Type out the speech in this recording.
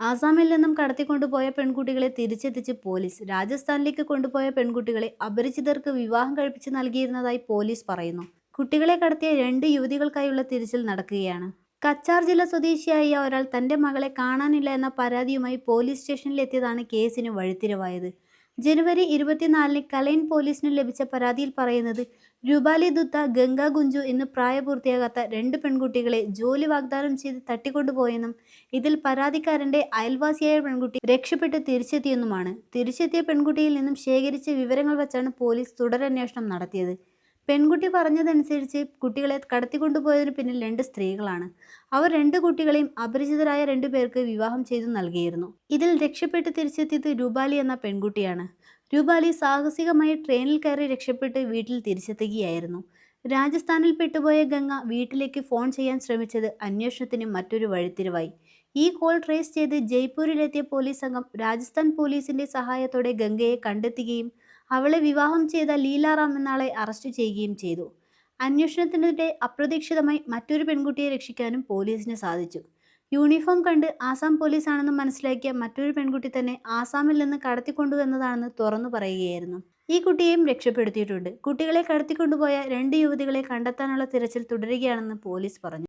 ആസാമിൽ നിന്നും കടത്തിക്കൊണ്ടുപോയ പെൺകുട്ടികളെ തിരിച്ചെത്തിച്ച് പോലീസ്. രാജസ്ഥാനിലേക്ക് കൊണ്ടുപോയ പെൺകുട്ടികളെ അപരിചിതർക്ക് വിവാഹം കഴിപ്പിച്ച് നൽകിയിരുന്നതായി പോലീസ് പറയുന്നു. കുട്ടികളെ കടത്തിയ രണ്ട് യുവതികൾക്കായുള്ള തിരച്ചിൽ നടക്കുകയാണ്. കച്ചാർ ജില്ല സ്വദേശിയായ ഒരാൾ തന്റെ മകളെ കാണാനില്ല എന്ന പരാതിയുമായി പോലീസ് സ്റ്റേഷനിലെത്തിയതാണ് കേസിന് വഴിത്തിരിവായത്. ജനുവരി ഇരുപത്തിനാലിന് കലൈൻ പോലീസിന് ലഭിച്ച പരാതിയിൽ പറയുന്നത് രൂപാലി ദുത്ത ഗംഗ ഗുഞ്ചു എന്ന് പ്രായപൂർത്തിയാകാത്ത രണ്ട് പെൺകുട്ടികളെ ജോലി വാഗ്ദാനം ചെയ്ത് തട്ടിക്കൊണ്ടുപോയെന്നും ഇതിൽ പരാതിക്കാരന്റെ അയൽവാസിയായ പെൺകുട്ടി രക്ഷപ്പെട്ട് തിരിച്ചെത്തിയെന്നുമാണ്. തിരിച്ചെത്തിയ പെൺകുട്ടിയിൽ നിന്നും ശേഖരിച്ച വിവരങ്ങൾ വച്ചാണ് പോലീസ് തുടരന്വേഷണം നടത്തിയത്. പെൺകുട്ടി പറഞ്ഞതനുസരിച്ച് കുട്ടികളെ കടത്തിക്കൊണ്ടുപോയതിന് പിന്നിൽ രണ്ട് സ്ത്രീകളാണ്. അവർ രണ്ട് കുട്ടികളെയും അപരിചിതരായ രണ്ടു പേർക്ക് വിവാഹം ചെയ്തു നൽകിയിരുന്നു. ഇതിൽ രക്ഷപ്പെട്ട് തിരിച്ചെത്തിയത് രൂപാലി എന്ന പെൺകുട്ടിയാണ്. രൂപാലി സാഹസികമായി ട്രെയിനിൽ കയറി രക്ഷപ്പെട്ട് വീട്ടിൽ തിരിച്ചെത്തുകയായിരുന്നു. രാജസ്ഥാനിൽ പെട്ടുപോയ ഗംഗ വീട്ടിലേക്ക് ഫോൺ ചെയ്യാൻ ശ്രമിച്ചത് അന്വേഷണത്തിന് മറ്റൊരു വഴിത്തിരിവായി. ഈ കോൾ ട്രേസ് ചെയ്ത് ജയ്പൂരിലെത്തിയ പോലീസ് സംഘം രാജസ്ഥാൻ പോലീസിന്റെ സഹായത്തോടെ ഗംഗയെ കണ്ടെത്തുകയും അവളെ വിവാഹം ചെയ്ത ലീലാറാം എന്നാളെ അറസ്റ്റ് ചെയ്യുകയും ചെയ്തു. അന്വേഷണത്തിനിടെ അപ്രതീക്ഷിതമായി മറ്റൊരു പെൺകുട്ടിയെ രക്ഷിക്കാനും പോലീസിന് സാധിച്ചു. യൂണിഫോം കണ്ട് ആസാം പോലീസാണെന്ന് മനസ്സിലാക്കിയ മറ്റൊരു പെൺകുട്ടി തന്നെ ആസാമിൽ നിന്ന് കടത്തിക്കൊണ്ടുവന്നതാണെന്ന് തുറന്നു പറയുകയായിരുന്നു. ഈ കുട്ടിയെയും രക്ഷപ്പെടുത്തിയിട്ടുണ്ട്. കുട്ടികളെ കടത്തിക്കൊണ്ടുപോയ രണ്ട് യുവതികളെ കണ്ടെത്താനുള്ള തിരച്ചിൽ തുടരുകയാണെന്ന് പോലീസ് പറഞ്ഞു.